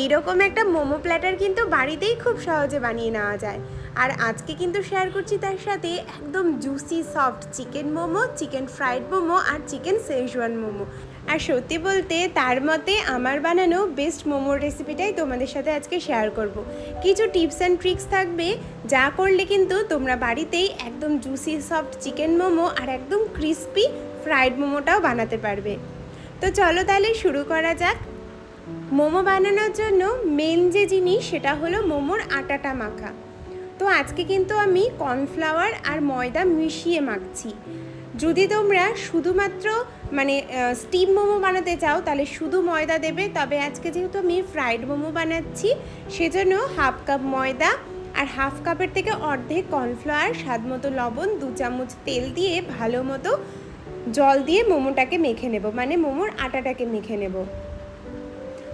এইরকম একটা মোমো প্ল্যাটার কিন্তু বাড়িতেই খুব সহজে বানিয়ে নেওয়া যায়। আর আজকে কিন্তু শেয়ার করছি তার সাথে একদম juicy soft chicken momo chicken fried momo আর চিকেন শেজওয়ান মোমো। আর সত্যি বলতে তার মতে আমার বানানো বেস্ট মোমোর রেসিপিটাই তোমাদের সাথে আজকে শেয়ার করব। কিছু টিপস অ্যান্ড ট্রিক্স থাকবে, যা করলে কিন্তু তোমরা বাড়িতেই একদম জুসি সফট চিকেন মোমো আর একদম ক্রিস্পি ফ্রাইড মোমোটাও বানাতে পারবে। তো চলো তাহলে শুরু করা যাক। মোমো বানানোর জন্য মেন যে জিনিস সেটা হলো মোমোর আটাটা মাখা। তো আজকে কিন্তু আমি কর্নফ্লাওয়ার আর ময়দা মিশিয়ে মাখছি। যদি তোমরা শুধুমাত্র মানে স্টিম মোমো বানাতে চাও, তাহলে শুধু ময়দা দেবে। তবে আজকে যেহেতু আমি ফ্রাইড মোমো বানাচ্ছি, সেজন্য হাফ কাপ ময়দা আর হাফ কাপের থেকে অর্ধেক কর্নফ্লাওয়ার, স্বাদ মতো লবণ, দু চামচ তেল দিয়ে ভালো মতো জল দিয়ে মোমোটাকে মেখে নেব। মানে মোমোর আটাটাকে মেখে নেব।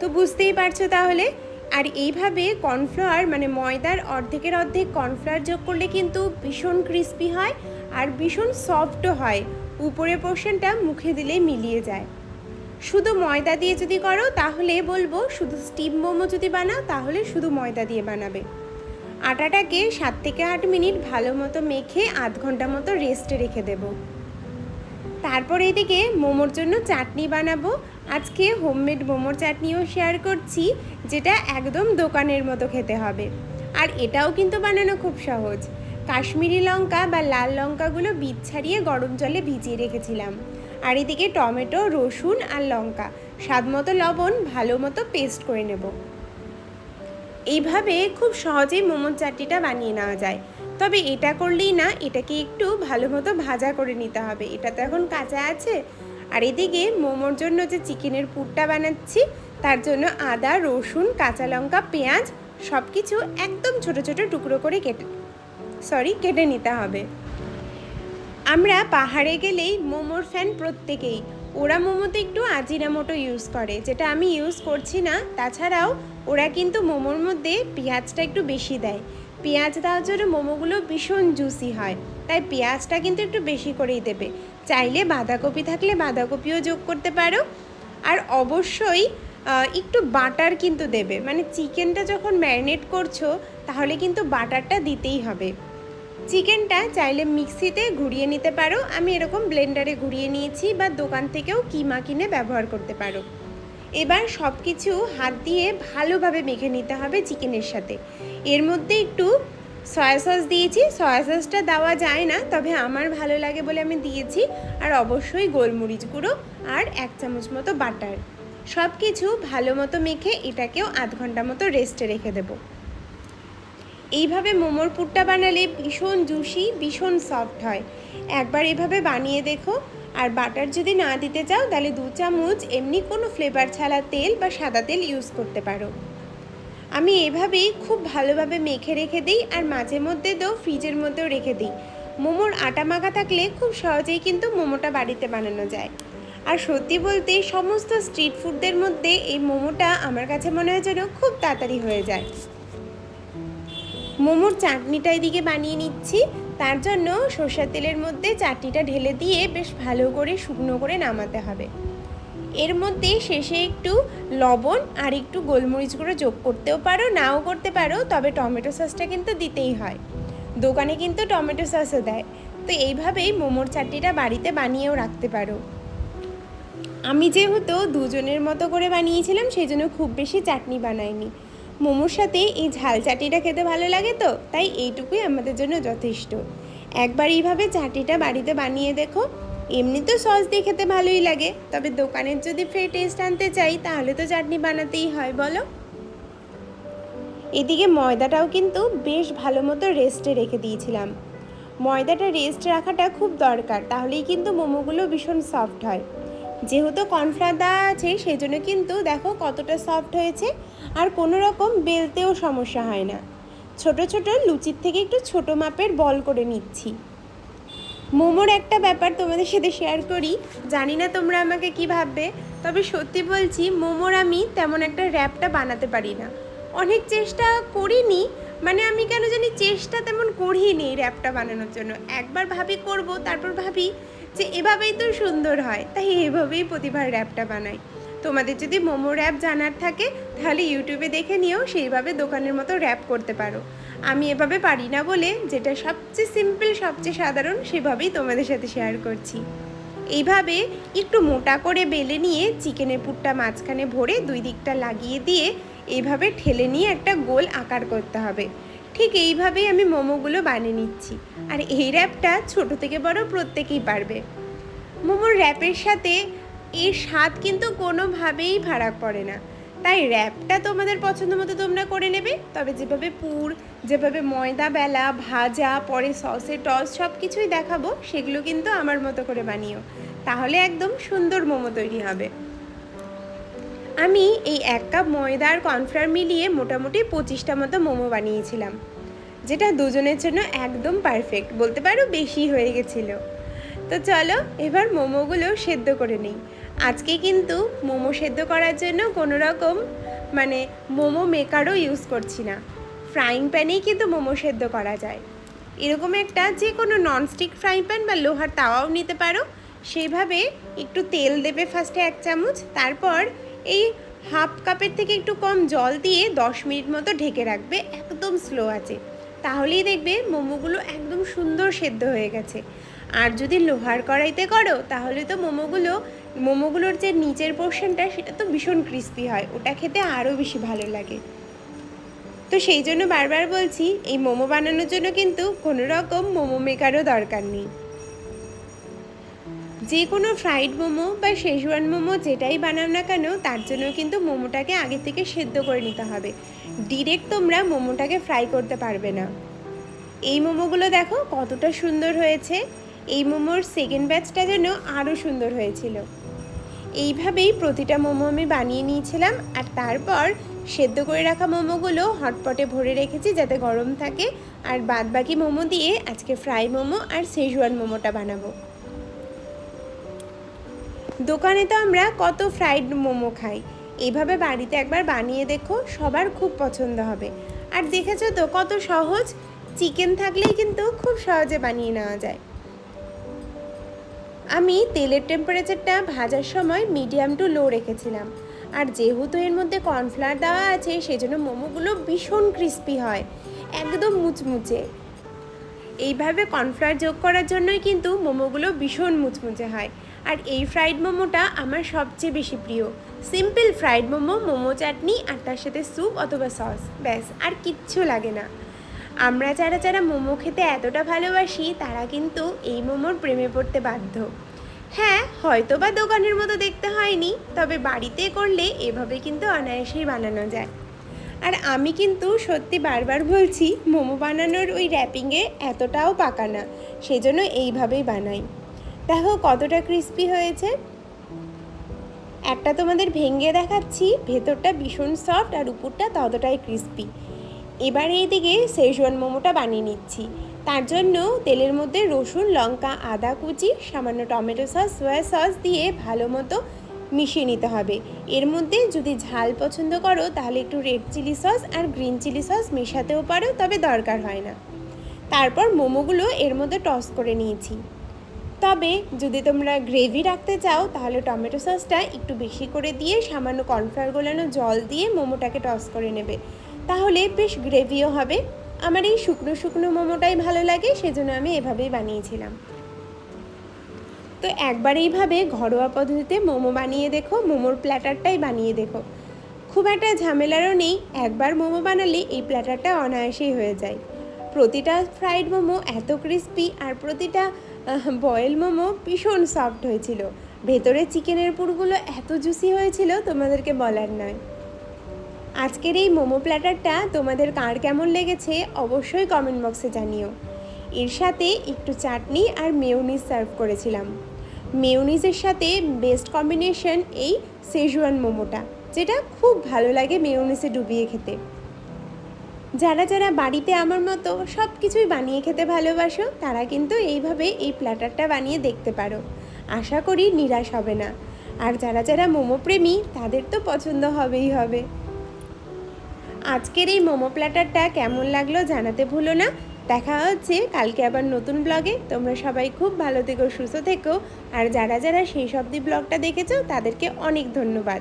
তো বুঝতেই পারছ তাহলে? আর এইভাবে কর্নফ্লাওয়ার মানে ময়দার অর্ধেকের অর্ধেক কর্নফ্লাওয়ার যোগ করলে কিন্তু ভীষণ ক্রিস্পি হয় আর ভীষণ সফটও হয়। উপরের পোর্শনটা মুখে দিলেই মিলিয়ে যায়। শুধু ময়দা দিয়ে যদি করো তাহলে বলব শুধু স্টিম মোমো যদি বানাও তাহলে শুধু ময়দা দিয়ে বানাবে। আটাটাকে সাত থেকে আট মিনিট ভালো মতো মেখে আধ ঘণ্টা মতো রেস্টে রেখে দেবো। তারপর এদিকে মোমোর জন্য চাটনি বানাবো আজকে হোমমেড মোমোর চাটনিও শেয়ার করছি, যেটা একদম দোকানের মতো খেতে হবে। আর এটাও কিন্তু বানানো খুব সহজ। কাশ্মীরি লঙ্কা বা লাল লঙ্কাগুলো বীজ ছাড়িয়ে গরম জলে ভিজিয়ে রেখেছিলাম। আর এদিকে টমেটো, রসুন আর লঙ্কা, স্বাদ মতো লবণ, ভালো মতো পেস্ট করে নেব। এইভাবে খুব সহজেই মোমোর চাটনিটা বানিয়ে নেওয়া যায়। তবে এটা করলেই না, এটাকে একটু ভালো মতো ভাজা করে নিতে হবে। এটা তো এখন কাঁচা আছে। আর এদিকে মোমোর জন্য যে চিকেনের পুরটা বানাচ্ছি, তার জন্য আদা, রসুন, কাঁচা লঙ্কা, পেঁয়াজ সব কিছু একদম ছোট ছোট টুকরো করে কেটে সরি কেটে নিতে হবে। আমরা পাহাড়ে গেলেই মোমোর ফ্যান প্রত্যেকেই। ওরা মোমোতে একটু আজিরা মোটো ইউজ করে, যেটা আমি ইউজ করছি না। তাছাড়াও ওরা কিন্তু মোমোর মধ্যে পেঁয়াজটা একটু বেশি দেয়। পেঁয়াজ দেওয়ার জন্য মোমোগুলো ভীষণ জুসি হয়। তাই পেঁয়াজটা কিন্তু একটু বেশি করেই দেবে। চাইলে বাঁধাকপি থাকলে বাঁধাকপিও যোগ করতে পারো। আর অবশ্যই একটু বাটার কিন্তু দেবে। মানে চিকেনটা যখন ম্যারিনেট করছ, তাহলে কিন্তু বাটারটা দিতেই হবে। চিকেনটা চাইলে মিক্সিতে ঘুরিয়ে নিতে পারো। আমি এরকম ব্লেন্ডারে ঘুরিয়ে নিয়েছি বা দোকান থেকেও কিমা কিনে ব্যবহার করতে পারো। এবার সব কিছু হাত দিয়ে ভালোভাবে মেখে নিতে হবে চিকেনের সাথে। এর মধ্যে একটু সয়া সস দিয়েছি। সয়া সসটা দেওয়া যায় না, তবে আমার ভালো লাগে বলে আমি দিয়েছি। আর অবশ্যই গোলমরিচ গুঁড়ো আর এক চামচ মতো বাটার সব কিছু ভালো মতো মেখে এটাকেও আধ ঘণ্টা মতো রেস্টে রেখে দেবো। এইভাবে মোমোর পুরটা বানালে ভীষণ জুসি ভীষণ সফট হয়। একবার এভাবে বানিয়ে দেখো। আর বাটার যদি না দিতে চাও, তাহলে দু চামচ এমনি কোনো ফ্লেভার ছাড়া তেল বা সাদা তেল ইউজ করতে পারো। আমি এভাবেই খুব ভালোভাবে মেখে রেখে দিই আর মাঝে মধ্যে তো ফ্রিজের মধ্যেও রেখে দিই। মোমোর আটা মাখা থাকলে খুব সহজেই কিন্তু মোমোটা বাড়িতে বানানো যায়। আর সত্যি বলতে সমস্ত স্ট্রিট ফুডদের মধ্যে এই মোমোটা আমার কাছে মনে হয় যেন খুব তাড়াতাড়ি হয়ে যায়। মোমোর চাটনিটা এদিকে বানিয়ে নিচ্ছি। তার জন্য সর্ষের তেলের মধ্যে চাটনিটা ঢেলে দিয়ে বেশ ভালো করে শুকনো করে নামাতে হবে। এর মধ্যে শেষে একটু লবণ আর একটু গোলমরিচ গুঁড়ো যোগ করতেও পারো, নাও করতে পারো, তবে টমেটো সসটা কিন্তু দিতেই হয়। দোকানে কিন্তু টমেটো সসও দেয়। তো এইভাবেই মোমোর চাটনিটা বাড়িতে বানিয়েও রাখতে পারো। আমি যেহেতু দুজনের মতো করে বানিয়েছিলাম, সেই জন্য খুব বেশি চাটনি বানাইনি। মোমোর সাথে এই ঝাল চাটনিটা খেতে ভালো লাগে তো, তাই এইটুকুই আমাদের জন্য যথেষ্ট। একবার এইভাবে চাটনিটা বাড়িতে বানিয়ে দেখো। এমনি তো সস দিয়ে খেতে ভালোই লাগে, তবে দোকানের যদি ফ্রে টেস্ট আনতে চাই, তাহলে তো চাটনি বানাতেই হয়, বলো। এদিকে ময়দাটাও কিন্তু বেশ ভালো মতো রেস্টে রেখে দিয়েছিলাম। ময়দাটা রেস্ট রাখাটা খুব দরকার, তাহলেই কিন্তু মোমোগুলো ভীষণ সফট হয়। যেহেতু কর্নফ্লাওয়ার দেওয়া আছে সেই জন্য কিন্তু দেখো কতটা সফট হয়েছে, আর কোনো রকম বেলতেও সমস্যা হয় না। ছোট ছোট লুচির থেকে একটু ছোট মাপের বল করে নিচ্ছি। মোমোর একটা ব্যাপার তোমাদের সাথে শেয়ার করি। জানি না তোমরা আমাকে কি ভাববে, তবে সত্যি বলছি, মোমোর আমি তেমন একটা র্যাপটা বানাতে পারি না। অনেক চেষ্টা করিনি মানে আমি কেন জানি চেষ্টা তেমন করিনি র্যাপটা বানানোর জন্য। একবার ভাবি করব, তারপর ভাবি যে এভাবেই তো সুন্দর হয়, তাই এভাবেই প্রতিভার র্যাপটা বানাই। তোমাদের যদি মোমো র্যাপ জানার থাকে, তাহলে ইউটিউবে দেখে নিয়েও সেইভাবে দোকানের মতো র্যাপ করতে পারো। আমি এভাবে পারি না বলে যেটা সবচেয়ে সিম্পল সবচেয়ে সাধারণ সেভাবেই তোমাদের সাথে শেয়ার করছি। এইভাবে একটু মোটা করে বেলে নিয়ে চিকেনের পুরটা মাঝখানে ভরে দুই দিকটা লাগিয়ে দিয়ে এইভাবে ঠেলে নিয়ে একটা গোল আকার করতে হবে। ঠিক এইভাবেই আমি মোমোগুলো বানিয়ে নিচ্ছি। আর এই র্যাপটা ছোট থেকে বড় প্রত্যেকেই পারবে। মোমোর র্যাপের সাথে এর স্বাদ কিন্তু কোনোভাবেই ফারাক পড়ে না। তাই র্যাপটা তোমাদের পছন্দ মতো তোমরা করে নেবে। তবে যেভাবে পুর যেভাবে ময়দা, বেলা, ভাজা, পরে সসে, টস সব কিছুই দেখাবো, সেগুলো কিন্তু আমার মতো করে বানিও। তাহলে একদম সুন্দর মোমো তৈরি হবে। আমি এই এক কাপ ময়দা আর কর্নফ্লাওয়ার মিলিয়ে মোটামুটি পঁচিশটা মতো মোমো বানিয়েছিলাম, যেটা দুজনের জন্য একদম পারফেক্ট, বলতে পারো বেশি হয়ে গেছিল। তো চলো, এবার মোমোগুলো সেদ্ধ করে নিই। আজকে কিন্তু মোমো সেদ্ধ করার জন্য কোনো রকম মানে মোমো মেকারও ইউজ করছি না। ফ্রাইং প্যানেই কিন্তু মোমো সেদ্ধ করা যায়। এরকম একটা যে কোনো ননস্টিক ফ্রাইং প্যান বা লোহার তাওয়াও নিতে পারো। সেইভাবে একটু তেল দেবে ফার্স্টে এক চামচ, তারপর এই হাফ কাপের থেকে একটু কম জল দিয়ে দশ মিনিট মতো ঢেকে রাখবে, একদম স্লো আছে। তাহলেই দেখবে মোমোগুলো একদম সুন্দর সেদ্ধ হয়ে গেছে। আর যদি লোহার কড়াইতে করো, তাহলে তো মোমোগুলো, মোমোগুলোর যে নিচের পোর্শনটা সেটা তো ভীষণ ক্রিস্পি হয়। ওটা খেতে আরও বেশি ভালো লাগে। তো সেই জন্য বারবার বলছি, এই মোমো বানানোর জন্য কিন্তু কোনো রকম মোমো মেকারও দরকার নেই। যে কোনো ফ্রাইড মোমো বা শেজওয়ান মোমো যেটাই বানাও না কেন, তার জন্য কিন্তু মোমোটাকে আগে থেকে সেদ্ধ করে নিতে হবে। ডিরেক্ট তোমরা মোমোটাকে ফ্রাই করতে পারবে না। এই মোমোগুলো দেখো কতটা সুন্দর হয়েছে। এই মোমোর সেকেন্ড ব্যাচটা যেন আরও সুন্দর হয়েছিল। এইভাবেই প্রতিটা মোমো আমি বানিয়ে নিয়েছিলাম আর তারপর সেদ্ধ করে রাখা মোমোগুলো হটপটে ভরে রেখেছি যাতে গরম থাকে। আর বাদ বাকি মোমো দিয়ে আজকে ফ্রাই মোমো আর সেজওয়ান মোমোটা বানাবো। দোকানে তো আমরা কত ফ্রাইড মোমো খাই। এইভাবে বাড়িতে একবার বানিয়ে দেখো, সবার খুব পছন্দ হবে। আর দেখেছ তো কত সহজ? চিকেন থাকলেই কিন্তু খুব সহজে বানিয়ে নেওয়া যায়। আমি তেলের টেম্পারেচারটা ভাজার সময় মিডিয়াম টু লো রেখেছিলাম। আর যেহেতু এর মধ্যে কর্নফ্লাওয়ার দেওয়া আছে, সেজন্য মোমোগুলো ভীষণ ক্রিস্পি হয়, একদম মুচমুচে। এইভাবে কর্নফ্লাওয়ার যোগ করার জন্যই কিন্তু মোমোগুলো ভীষণ মুচমুচে হয়। আর এই ফ্রাইড মোমোটা আমার সবচেয়ে বেশি প্রিয়। সিম্পল ফ্রাইড মোমো মোমো চাটনি আর তার সাথে স্যুপ অথবা সস ব্যাস, আর কিচ্ছু লাগে না। আমরা যারা যারা মোমো খেতে এতটা ভালোবাসি, তারা কিন্তু এই মোমোর প্রেমে পড়তে বাধ্য। হ্যাঁ হয়তো বা দোকানের মতো দেখতে হয়নি, তবে বাড়িতে করলে এভাবে কিন্তু অনায়াসেই বানানো যায়। আর আমি কিন্তু সত্যি বারবার বলছি, মোমো বানানোর ওই র্যাপিংয়ে এতটাও পাকা না, সেজন্য এইভাবেই বানাই। দেখো কতটা ক্রিস্পি হয়েছে? একটা তোমাদের ভেঙে দেখাচ্ছি, ভেতরটা ভীষণ সফট আর উপরটা ততটাই ক্রিস্পি এবার এইদিকে সেজওয়ান মোমোটা বানিয়ে নিচ্ছি। তার জন্য তেলের মধ্যে রসুন, লঙ্কা, আদা কুচি, সামান্য টমেটো সস, সোয়া সস দিয়ে ভালো মতো মিশিয়ে নিতে হবে। এর মধ্যে যদি ঝাল পছন্দ করো, তাহলে একটু রেড চিলি সস আর গ্রিন চিলি সস মেশাতেও পারো, তবে দরকার হয় না। তারপর মোমোগুলো এর মধ্যে টস করে নিয়েছি। তবে যদি তোমরা গ্রেভি রাখতে চাও, তাহলে টমেটো সসটা একটু বেশি করে দিয়ে সামান্য কর্নফ্লাওয়ার গোলানো জল দিয়ে মোমোটাকে টস করে নেবে। তাহলে বেশ গ্রেভিও হবে। আমার এই শুকনো শুকনো মোমোটাই ভালো লাগে, সেজন্য আমি এভাবেই বানিয়েছিলাম। তো একবার এইভাবে ঘরোয়া পদ্ধতিতে মোমো বানিয়ে দেখো, মোমোর প্ল্যাটারটাই বানিয়ে দেখো। খুব একটা ঝামেলারও নেই, একবার মোমো বানালে এই প্ল্যাটারটা অনায়াসেই হয়ে যায়। প্রতিটা ফ্রাইড মোমো এত ক্রিস্পি আর প্রতিটা বয়েল মোমো ভীষণ সফট হয়েছিল। ভেতরে চিকেনের পুরগুলো এত জুসি হয়েছিল, তোমাদেরকে বলার নয়। আজকের এই মোমো প্ল্যাটারটা তোমাদের কার কেমন লেগেছে অবশ্যই কমেন্ট বক্সে জানিও। এর সাথে একটু চাটনি আর মেয়নিজ সার্ভ করেছিলাম। মেয়নিজের সাথে বেস্ট কম্বিনেশন এই সেজুয়ান মোমোটা, যেটা খুব ভালো লাগে মেয়নিজে ডুবিয়ে খেতে। যারা যারা বাড়িতে আমার মতো সব কিছুই বানিয়ে খেতে ভালোবাসো, তারা কিন্তু এইভাবে এই প্ল্যাটারটা বানিয়ে দেখতে পারো। আশা করি নিরাশ হবে না। আর যারা যারা মোমো প্রেমী, তাদের তো পছন্দ হবেই হবে। আজকের এই মোমো প্ল্যাটারটা কেমন লাগল জানাতে ভুলো না। দেখা হচ্ছে কালকে আবার নতুন ব্লগে। তোমরা সবাই খুব ভালো থেকো, সুস্থ থেকো। আর যারা যারা সেই সব ব্লগটা দেখেছ, তাদেরকে অনেক ধন্যবাদ।